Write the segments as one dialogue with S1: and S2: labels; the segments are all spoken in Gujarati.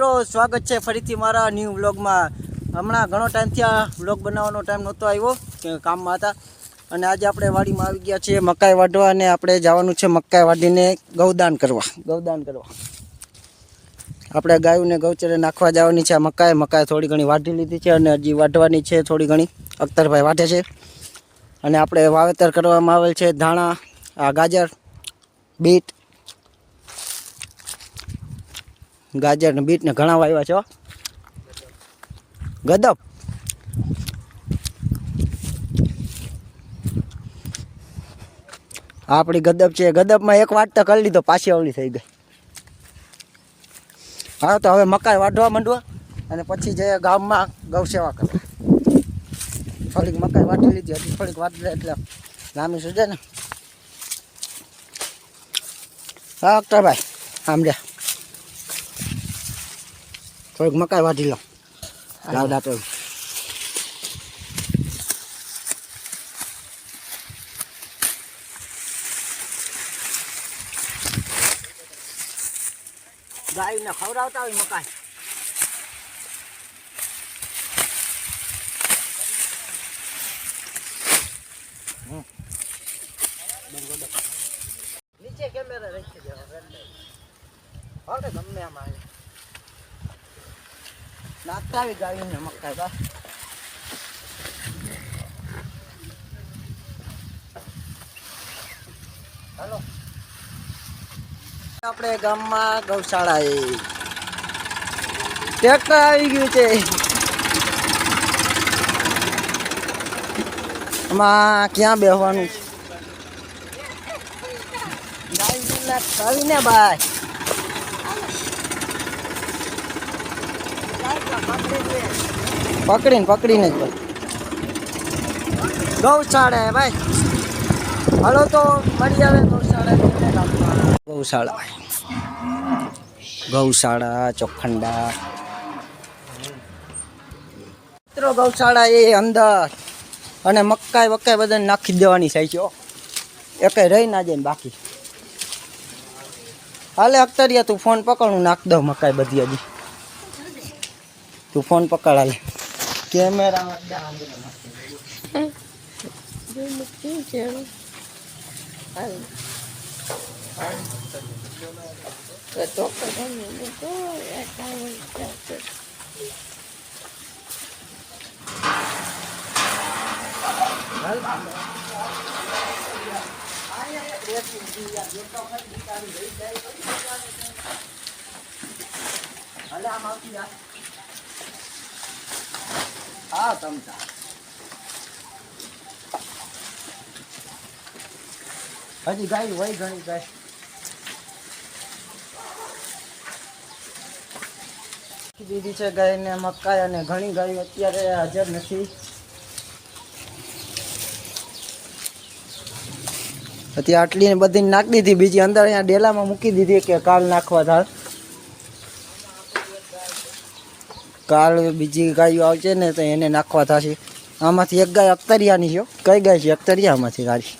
S1: મિત્રો, સ્વાગત છે ફરીથી મારા ન્યૂ વ્લોગમાં હમણાં ઘણો ટાઈમ આ વ્લોગ બનાવવાનો ટાઈમ નહોતો આવ્યો, કે કામમાં હતા. અને આજે આપણે વાડીમાં આવી ગયા છીએ મકાઈ વાઢવા અને આપણે જવાનું છે મકાઈ વાઢીને ગૌદાન કરવા. ગૌદાન કરવા. આપણે ગાયોને ગૌચરે નાખવા જવાની છે આ મકાઈ. મકાઈ થોડી ઘણી વાઢી લીધી છે અને હજી વાઢવાની છે થોડી ઘણી. અખ્તરભાઈ વાઢે છે. અને આપણે વાવેતર કરવામાં આવેલ છે ધાણા, આ ગાજર, બીટ ગાજર ને બીટ ને ઘણા વાવ્યા છે. ગદપ આપણી ગદપ છે. ગદપમાં એક વાટતા કરી લીધો, પાછી અવળી થઈ ગઈ. હા, તો હવે મકાઈ વાઢવા માંડવા અને પછી જઈએ ગામમાં ગૌસેવા કરવા થોડીક મકાઈ વાટી લીધી. હતી થોડીક વાટી એટલે લાંબી સુજે ને. હા, અખ્તરભાઈ, આમ રે. થોડીક મકાઈ વાટી લો. લાવ દાંતો ગાયને ખવડાવતા હોય મકાઈ નીચે કેમેરા રાખી દેવા હવે ગમે એમ આવે નાખતા ગાડીને મકાઈ બા હાલો આપણે ગામમાં ગૌશાળા એ. ટ્રેક્ટર આવી ગયું છે. આમાં ક્યાં બેસવાનું છે ગાડીને ભાઈ પકડીને પકડીને જ ભાઈ. ગૌશાળા હે ભાઈ. હાલો તો મળી આવે ગૌશાળા ગૌશાળા ગૌશાળા, ચોખંડા. મિત્રો, ગૌશાળા એ અંદર અને મકાઈ વકાઈ બધાને નાખી દેવાની હો. એકે રહી ના જાય બાકી. હાલે અખ્તરિયા, તું ફોન પકડ, હું નાખ દઉં મકાઈ બધી હજી. તું ફોન પકડ હાલે. કેમેરા હાલે આમ આવતી હા તમતા હજી ગાય હોય ઘણી ગાય. દીધી છે ગાયને મકાઈ અને ઘણી ગાયો અત્યારે હાજર નથી. અત્યારે આટલી બધી નાખી દીધી. બીજી અંદર અહીંયા ડેલામાં મૂકી દીધી કે કાલ નાખવા થાય કાલ બીજી ગાયો આવશે ને તો એને નાખવા થશે. આમાંથી એક ગાય અખ્તરિયાની છે. કઈ ગાય છે અખ્તરિયામાંથી તારી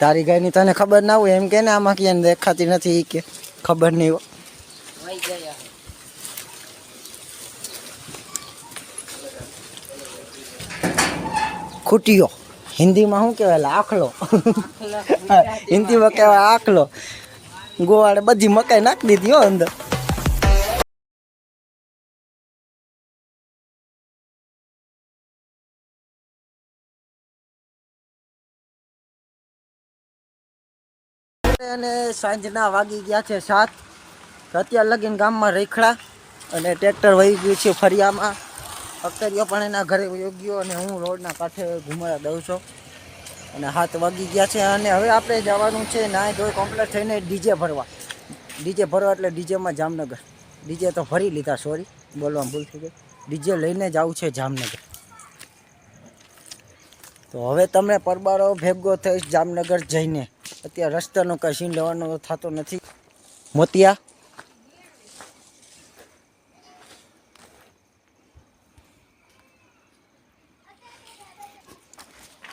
S1: તારી ગાયની તને ખબર ના હોય એમ કે ને આમાં ક્યાં દેખાતી નથી કે. ખબર નહીં હોય ખૂટીયો. હિન્દીમાં શું કહેવાય? આખલો. હિન્દીમાં કહેવાય આખલો. ગોવાળે બધી મકાઈ નાખી દીધી હો અંદર. અને સાંજના વાગી ગયા છે સાત. અત્યારે લગીન ગામમાં રેખડા અને ટ્રેક્ટર વહી ગયું છે ફરિયામાં. અખ્તરિયો પણ એના ઘરે યોગ્યો અને હું રોડના કાંઠે ઘુમાડા દઉં છું. અને હાથ વાગી ગયા છે અને હવે આપણે જવાનું છે નાય ધોઈ કમ્પ્લીટ થઈને ડીજે ભરવા. ડીજે ભરવા એટલે ડીજેમાં જામનગર. ડીજે તો ભરી લીધા સોરી બોલવામાં ભૂલ થઈ ગઈ. ડીજે લઈને જવું છે જામનગર. તો હવે તમે પરબારો ભેગો થઈશ જામનગર જઈને. અત્યારે રસ્તાનો કઈ સીન લેવાનો થતો નથી. મોતિયા?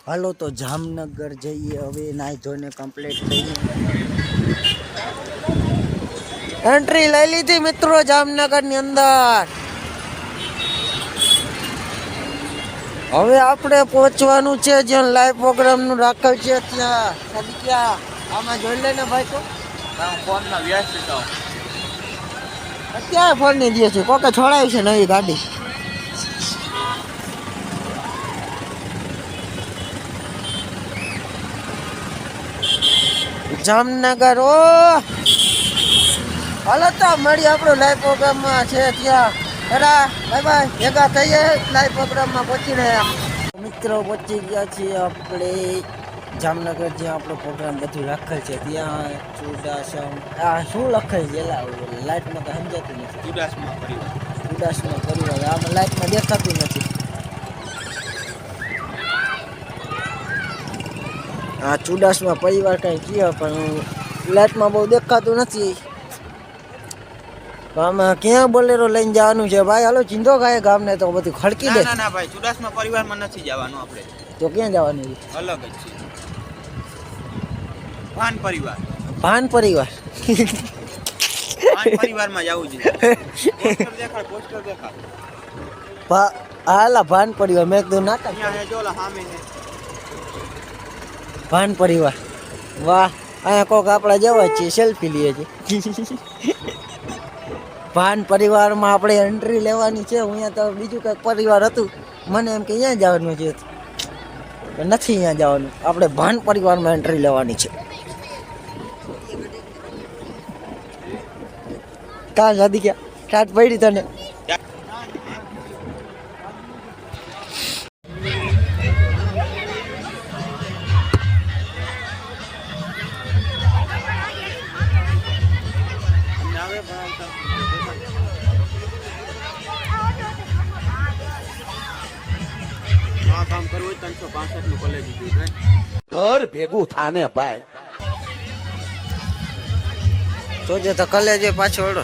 S1: હાલો તો જામનગર જઈએ હવે, નાઈ ધોઈને કમ્પ્લીટ થઈને એન્ટ્રી લઈ લીધી મિત્રો જામનગરની અંદર. હવે આપણે પહોંચવાનું છે જ્યાં લાઈવ પ્રોગ્રામનું રાખેલ છે ત્યાં. ખાલી ક્યાં આમાં જોઈ લે ને ભાઈ તો.
S2: ફોનના વ્યસ્ત છો
S1: અત્યારે ફોનની દે છે. કોકે છોડાવી છે નવી ગાડી? જામનગર ઓ! હાલો તો મળી આપણો લાઈવ પ્રોગ્રામમાં છે ત્યાં. ખરા બાય બાય. ભેગા થઈએ લાઈવ પ્રોગ્રામમાં પહોંચીને. મિત્રો પહોંચી ગયા છીએ આપણે જામનગર જ્યાં આપણો પ્રોગ્રામ બધું રાખેલ છે. ત્યાં ચુડાસમ આ શું લખેલ છે? લાઈટમાં તો સમજાતું નથી.
S2: ચુડાસમાં પરિવાર.
S1: ચુડાસમા પરિવાર. આમાં લાઈટમાં દેખાતું નથી. આ ચુડાસમાં પરિવાર કાંઈ કહે પણ લાઈટમાં બહુ દેખાતું નથી. આમાં ક્યાં બોલેરો લઈને જવાનું છે? ભાઈ હાલો ચિંતો ખાય ગામને તો બધું ખડકી દે.
S2: ના ના ના ભાઈ ચુડાસમા પરિવારમાં નથી જવાનું આપણે.
S1: તો ક્યાં જવાનું? છે
S2: અલગ જ છે. ભાન પરિવાર.
S1: ભાન પરિવાર.
S2: ભાન પરિવારમાં જવું છે પોસ્ટર દેખાડ પોસ્ટર દેખાડ.
S1: ભા હાલા ભાન પરિવાર. મેં કીધું નાટક.
S2: અહીંયા હે જો સામે હે.
S1: ભાન પરિવાર. વાહ અહીંયા કોક આપણા જેવા છીએ સેલ્ફી લઈએ છીએ. ભાન પરિવારમાં આપણે એન્ટ્રી લેવાની છે. હું અહીંયા તો બીજું કંઈક પરિવાર હતું. મને એમ કે અહીંયા જવાનું છે. નથી અહીંયા જવાનું. આપણે ભાન પરિવારમાં એન્ટ્રી લેવાની છે. કાં શાદી ક્યાં? ટાટ પડી તને?
S2: આ કામ કરવું ત્રણસો પાસઠનું કોલેજ
S3: ઘર ભેગું થાને ભાઈ.
S1: જોજે તો કલેજે પાછો વળો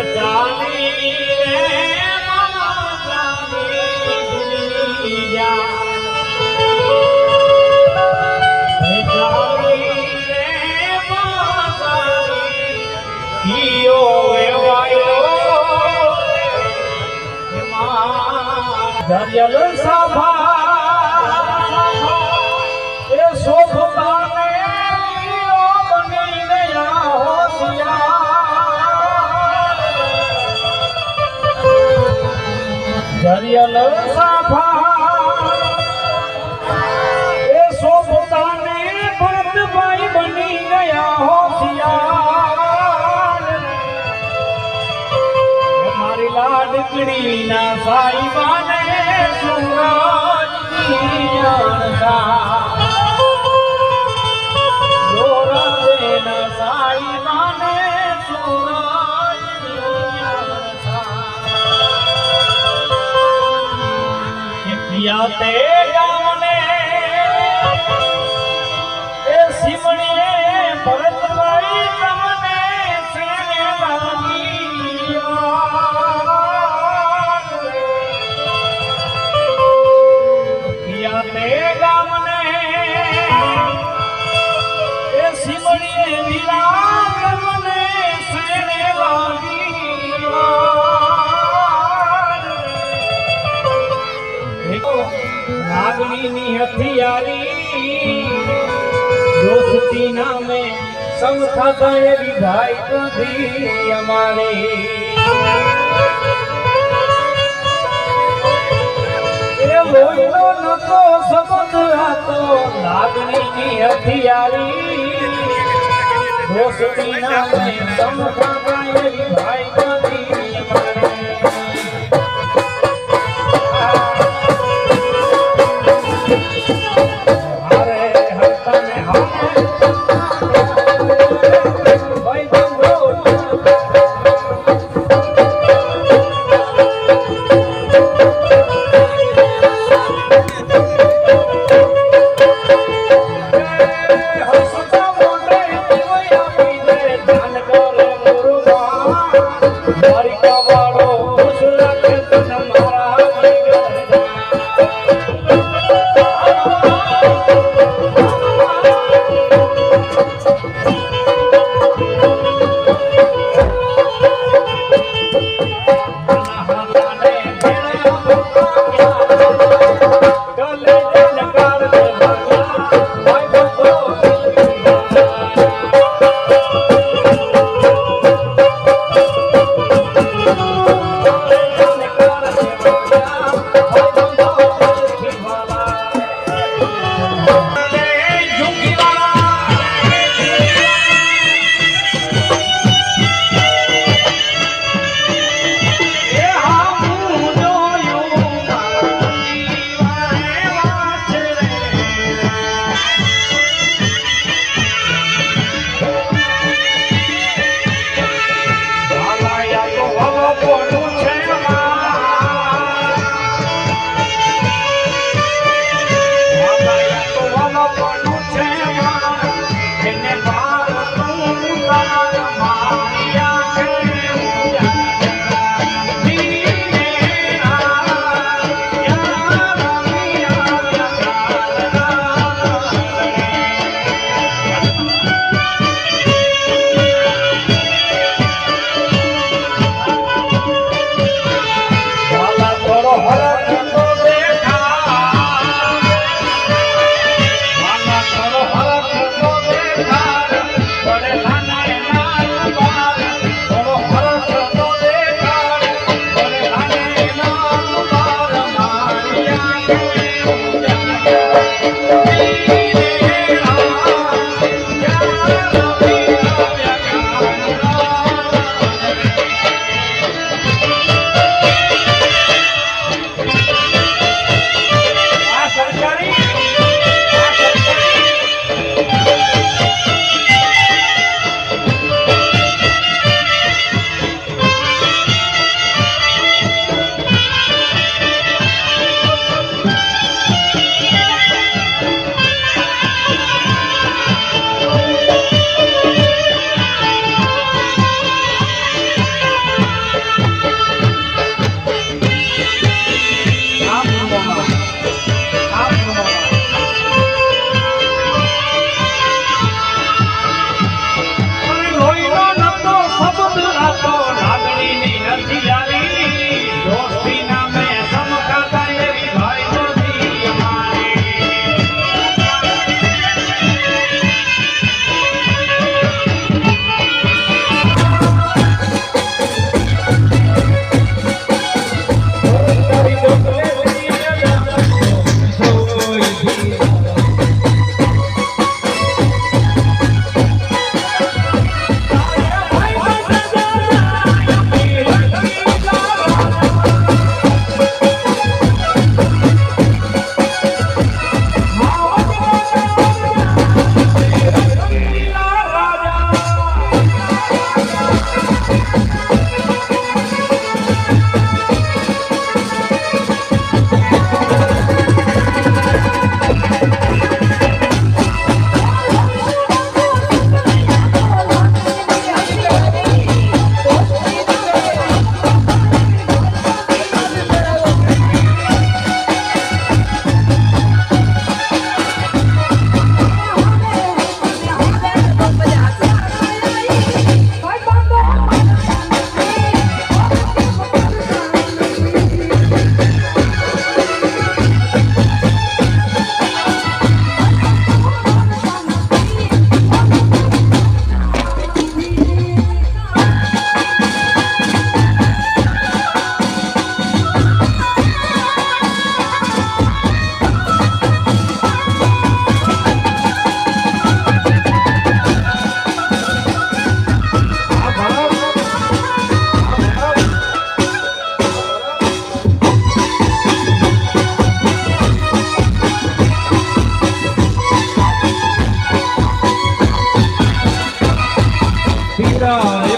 S4: એ ચાલી રે મામા સભા. એ શોભતાને ભરતભાઈ બની ગયા હોશિયાર. મારી લાડકડી ના સાઈબાને સુરાજની い。નાગણીની હથિયારી. દોસ્તી નામે સંસ્થા એવી ભાઈ બધી અમારે. એ લોહીનો નતો સંબંધ હતો, લાગણીની હથિયારી. દોસ્તી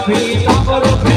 S4: Pita Baruch